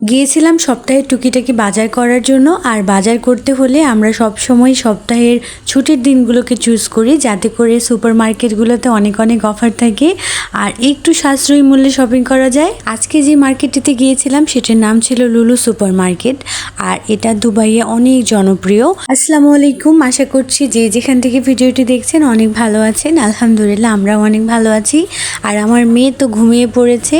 গিয়েছিলাম সপ্তাহে টুকিটাকি বাজার করার জন্য, আর বাজার করতে হলে আমরা সব সময় সপ্তাহের ছুটির দিনগুলোকে চুজ করি, যাতে করে সুপার মার্কেটগুলোতে অনেক অনেক অফার থাকে। আর একটু সাশ্রয়ী মূল্যে শপিং করা যায়। আজকে যে মার্কেটটিতে গিয়েছিলাম, সেটার নাম ছিল লুলু সুপার মার্কেট আর এটা দুবাইয়ে অনেক জনপ্রিয়। আসসালামু আলাইকুম, আশা করছি যে যেখান থেকে ভিডিওটি দেখছেন অনেক ভালো আছেন। আলহামদুলিল্লাহ, আমরাও অনেক ভালো আছি। আর আমার মেয়ে তো ঘুমিয়ে পড়েছে,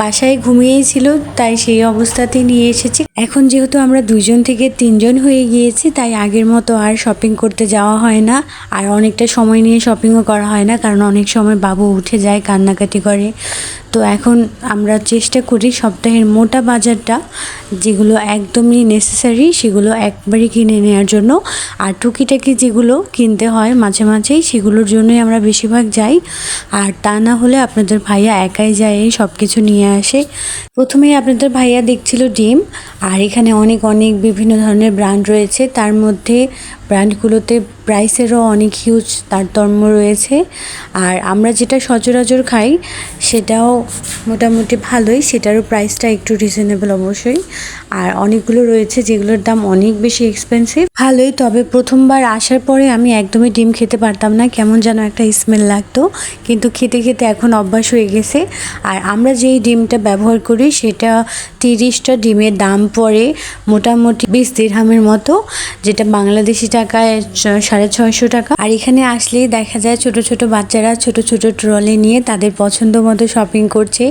বাসায় ঘুমিয়েই ছিল, তাই সেই অবস্থাতেই নিয়ে এসেছি। এখন যেহেতু আমরা দুজন থেকে তিনজন হয়ে গিয়েছি, তাই আগের মতো আর শপিং করতে যাওয়া হয় না। আর অনেকটা সময় নিয়ে শপিংও করা হয় না, কারণ অনেক সময় বাবু উঠে যায়, কান্নাকাটি করে। তো এখন আমরা চেষ্টা করি সপ্তাহের মোটা বাজারটা, যেগুলো একদমই নেসেসারি সেগুলো একবারই কিনে নেওয়ার জন্য। আর টুকিটাকি যেগুলো কিনতে হয় মাঝে মাঝেই, সেগুলোর জন্যই আমরা বেশিরভাগ যাই। আর তা না হলে আপনাদের ভাইয়া একাই যায় সব কিছু নিয়ে আসে। প্রথমেই আপনাদের ভাইয়া দেখছিল ডিম আর এখানে অনেক অনেক বিভিন্ন ধরনের ব্র্যান্ড রয়েছে। তার মধ্যে ব্র্যান্ডগুলোতে প্রাইসেরও অনেক হিউজ তারতম্য রয়েছে। আর আমরা যেটা সচরাচর খাই, সেটাও মোটামুটি ভালোই, সেটারও প্রাইসটা একটু রিজনেবল অবশ্যই। আর অনেকগুলো রয়েছে যেগুলোর দাম অনেক বেশি এক্সপেন্সিভ ভালোই, তবে প্রথমবার আসার পরে আমি একদমই ডিম খেতে পারতাম না, কেমন যেন একটা স্মেল লাগতো। কিন্তু খেতে খেতে এখন অভ্যাস হয়ে গেছে। আর আমরা যেই ডিমটা ব্যবহার করি, সেটা তিরিশটা ডিমের দাম পড়ে মোটামুটি বিশ দিরহামের মতো, যেটা বাংলাদেশি টাকায় সাড়ে ছয়শো টাকা। আর এখানে আসলেই দেখা যায় ছোট ছোট বাচ্চারা ছোট ছোট ট্রলে নিয়ে তাদের পছন্দ মতো শপিং করছে।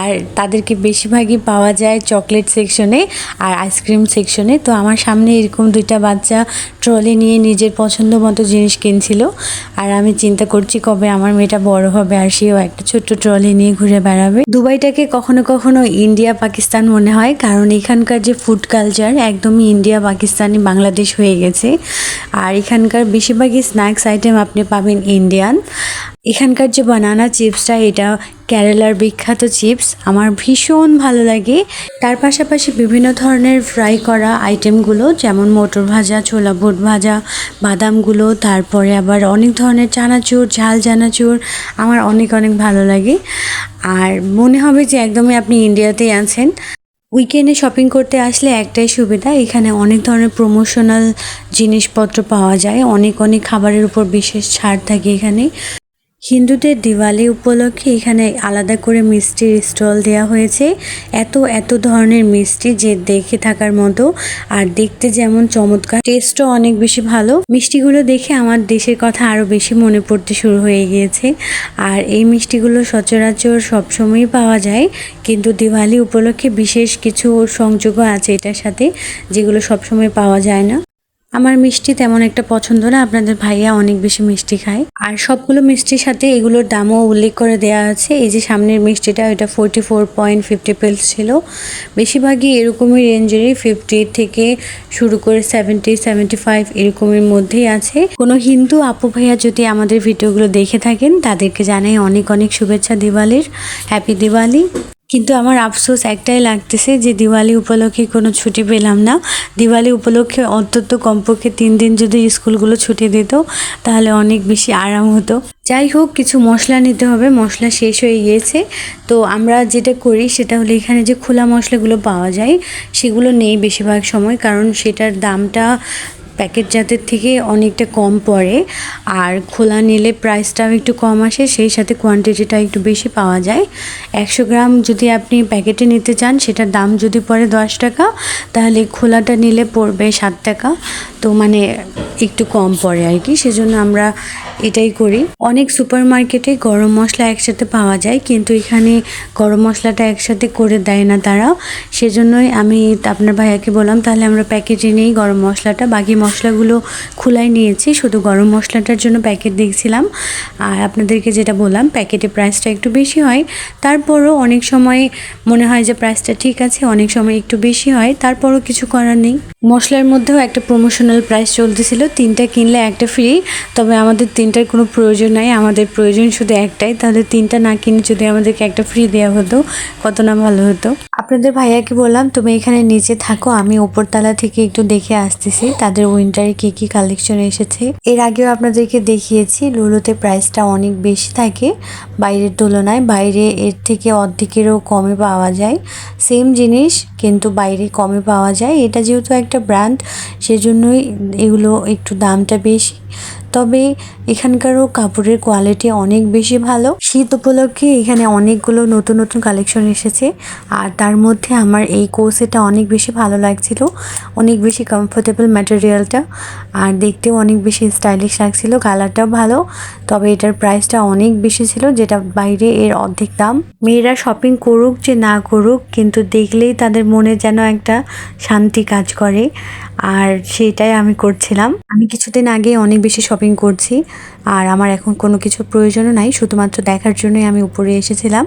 আর তাদেরকে বেশিরভাগই পাওয়া যায় চকলেট সেকশনে আর আইসক্রিম সেকশনে তো আমার সামনে এরকম দুইটা বাচ্চা ট্রলে নিয়ে নিজের পছন্দ মতো জিনিস কিনছিল। আর আমি চিন্তা করছি কবে আমার মেয়েটা বড় হবে আর সেও একটা ছোট্ট ট্রলি নিয়ে ঘুরে বেড়াবে। দুবাইটাকে কখনো কখনো ইন্ডিয়া, পাকিস্তান মনে হয়, কারণ এখানকার যে ফুড কালচার একদমই ইন্ডিয়া, পাকিস্তানি, বাংলাদেশ হয়ে গেছে। আর এখানকার বেশিরভাগই স্ন্যাক্স আইটেম আপনি পাবেন ইন্ডিয়ান এখানকার যে বানানা চিপসটা এটা কেরালার বিখ্যাত চিপস আমার ভীষণ ভালো লাগে। তার পাশাপাশি বিভিন্ন ধরনের ফ্রাই করা আইটেমগুলো যেমন মটর ভাজা, ছোলা বুট ভাজা, বাদামগুলো, তারপরে আবার অনেক ধরনের চানাচুর, ঝাল চানাচুর, আমার অনেক অনেক ভালো লাগে। আর মনে হবে যে একদমই আপনি ইন্ডিয়াতেই আছেন। উইকেন্ডে শপিং করতে আসলে একটাই সুবিধা, এখানে অনেক ধরনের প্রমোশনাল জিনিসপত্র পাওয়া যায়, অনেক অনেক খাবারের উপর বিশেষ ছাড় থাকে এখানে। হিন্দুদের দিওয়ালি উপলক্ষে এখানে আলাদা করে মিষ্টির স্টল দেওয়া হয়েছে। এত এত ধরনের মিষ্টি যে দেখে থাকার মতো। আর দেখতে যেমন চমৎকার, টেস্টও অনেক বেশি ভালো। মিষ্টিগুলো দেখে আমার দেশের কথা আরও বেশি মনে পড়তে শুরু হয়ে গিয়েছে। আর এই মিষ্টিগুলো সচরাচর সবসময়ই পাওয়া যায়। কিন্তু দিওয়ালি উপলক্ষে বিশেষ কিছু সংযোগও আছে এটার সাথে, যেগুলো সবসময় পাওয়া যায় না। আমার মিষ্টি তেমন একটা পছন্দ না, আপনাদের ভাইয়া অনেক বেশি মিষ্টি খায়। আর সবগুলো মিষ্টির সাথে এগুলোর দামও উল্লেখ করে দেওয়া আছে, এই যে সামনের মিষ্টিটা এটা forty four point fifty pills ছিল। বেশিরভাগই এরকমই রেঞ্জেরই ফিফটি থেকে শুরু করে সেভেন্টি সেভেন্টি ফাইভ এরকমের মধ্যেই আছে। কোনো হিন্দু আপু ভাইয়া যদি আমাদের ভিডিওগুলো দেখে থাকেন, তাদেরকে জানাই অনেক অনেক শুভেচ্ছা দিওয়ালির। হ্যাপি দিওয়ালি। কিন্তু আমার আফসোস একটাই লাগতেছে যে দিওয়ালি উপলক্ষে কোনো ছুটি পেলাম না। দিওয়ালি উপলক্ষে অন্তত কমপক্ষে তিন দিন যদি স্কুলগুলো ছুটি দিত, তাহলে অনেক বেশি আরাম হতো। যাই হোক, কিছু মশলা নিতে হবে, মশলা শেষ হয়ে গিয়েছে। তো আমরা যেটা করি, সেটা হলো এখানে যে খোলা মশলাগুলো পাওয়া যায়, সেগুলো নেই বেশিরভাগ সময়, কারণ সেটার দামটা প্যাকেট জাতের থেকে অনেকটা কম পড়ে। আর খোলা নিলে প্রাইসটাও একটু কম আসে, সেই সাথে কোয়ান্টিটিটা একটু বেশি পাওয়া যায়। একশো গ্রাম যদি আপনি প্যাকেটে নিতে চান, সেটার দাম যদি পড়ে দশ টাকা, তাহলে খোলাটা নিলে পড়বে সাত টাকা। তো মানে একটু কম পড়ে আর কি, সেজন্য আমরা এটাই করি। অনেক সুপার মার্কেটে গরম মশলা একসাথে পাওয়া যায়, কিন্তু এখানে গরম মশলাটা একসাথে করে দেয় না তারা। সেজন্যই আমি আপনার ভাইয়াকে বললাম, তাহলে আমরা প্যাকেটে নিই গরম মশলাটা, বাকি মশলাগুলো খোলাই নিয়েছি, শুধু গরম মশলাটার জন্য প্যাকেট দেখছিলাম। আর আপনাদেরকে যেটা বললাম, প্যাকেটে প্রাইসটা একটু বেশি হয়, তারপরও অনেক সময় মনে হয় যে প্রাইসটা ঠিক আছে, অনেক সময় একটু বেশি হয়, তারপরও কিছু করার নেই। মশলার মধ্যেও একটা প্রমোশনাল প্রাইস চলতেছিল, তিনটা কিনলে একটা ফ্রি তবে আমাদের তিনটার কোনো প্রয়োজন নাই, আমাদের প্রয়োজন শুধু একটাই, তাহলে তিনটা না কিনে যদি আমাদেরকে একটা ফ্রি দেওয়া হতো, কত না ভালো হতো। আপনাদের ভাইয়াকে বললাম, তুমি এখানে নিচে থাকো, আমি ওপরতলা থেকে একটু দেখে আসতেছি, তাদের উইন্টারে কি কি কালেকশন এসেছে? এর আগেও আপনাদেরকে দেখিয়েছি, লুলুতে প্রাইসটা অনেক বেশি থাকে। বাইরের তুলনায় বাইরে এর থেকে অর্ধেকেরও কমে পাওয়া যায়। সেম জিনিস, কিন্তু বাইরে কমে পাওয়া যায়। এটা যেহেতু একটা ব্র্যান্ড, সেজন্যই এগুলো একটু দামটা বেশি। তবে এখানকারও কাপড়ের কোয়ালিটি অনেক বেশি ভালো। শীত উপলক্ষে এখানে অনেকগুলো নতুন নতুন কালেকশন এসেছে। আর তার মধ্যে আমার এই কোর্সেটা অনেক বেশি ভালো লাগছিল। অনেক বেশি কমফোর্টেবল ম্যাটেরিয়ালটা আর দেখতেও অনেক বেশি স্টাইলিশ লাগছিল। কালারটাও ভালো। তবে এটার প্রাইসটা অনেক বেশি ছিল, যেটা বাইরে এর অর্ধেক দাম। মেয়েরা শপিং করুক যে না করুক, কিন্তু দেখলেই তাদের মনে যেন একটা শান্তি কাজ করে। আর সেটাই আমি করছিলাম। আমি কিছুদিন আগে অনেক বেশি শপিং করছি, আর আমার এখন কোনো কিছু প্রয়োজনও নাই, শুধুমাত্র দেখার জন্যই আমি উপরে এসেছিলাম।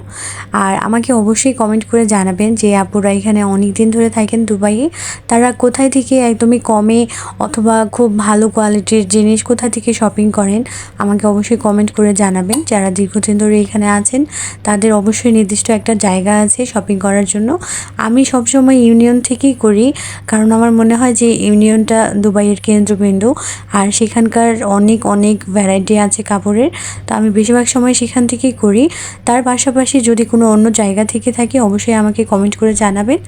আর আমাকে অবশ্যই কমেন্ট করে জানাবেন যে, আপুরা এখানে অনেক দিন ধরে থাকেন দুবাইয়ে, তারা কোথায় থেকে একদমই কমে অথবা খুব ভালো কোয়ালিটির জিনিস কোথা থেকে শপিং করেন? আমাকে অবশ্যই কমেন্ট করে জানাবেন। যারা দীর্ঘদিন ধরে এখানে আছেন, তাদের অবশ্যই নির্দিষ্ট একটা জায়গা আছে শপিং করার জন্য। আমি সবসময় ইউনিয়ন থেকেই করি, কারণ আমার মনে হয় যে ইউনিয়নটা দুবাইয়ের কেন্দ্রবিন্দু। আর সেখানকার অনেক অনেক ভ্যারাইটি আছে কাপড়ের। তো আমি বেশিরভাগ সময় সেখান থেকেই করি। তার পাশাপাশি যদি কোনো অন্য জায়গা থেকে থাকে, অবশ্যই আমাকে কমেন্ট করে জানাবেন।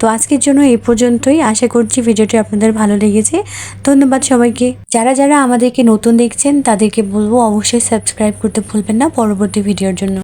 তো আজকের জন্য এই পর্যন্তই। আশা করছি ভিডিওটি আপনাদের ভালো লেগেছে। ধন্যবাদ সবাইকে। যারা যারা আমাদেরকে নতুন দেখছেন, তাদেরকে বলব অবশ্যই সাবস্ক্রাইব করতে ভুলবেন না। পরবর্তী ভিডিওর জন্য।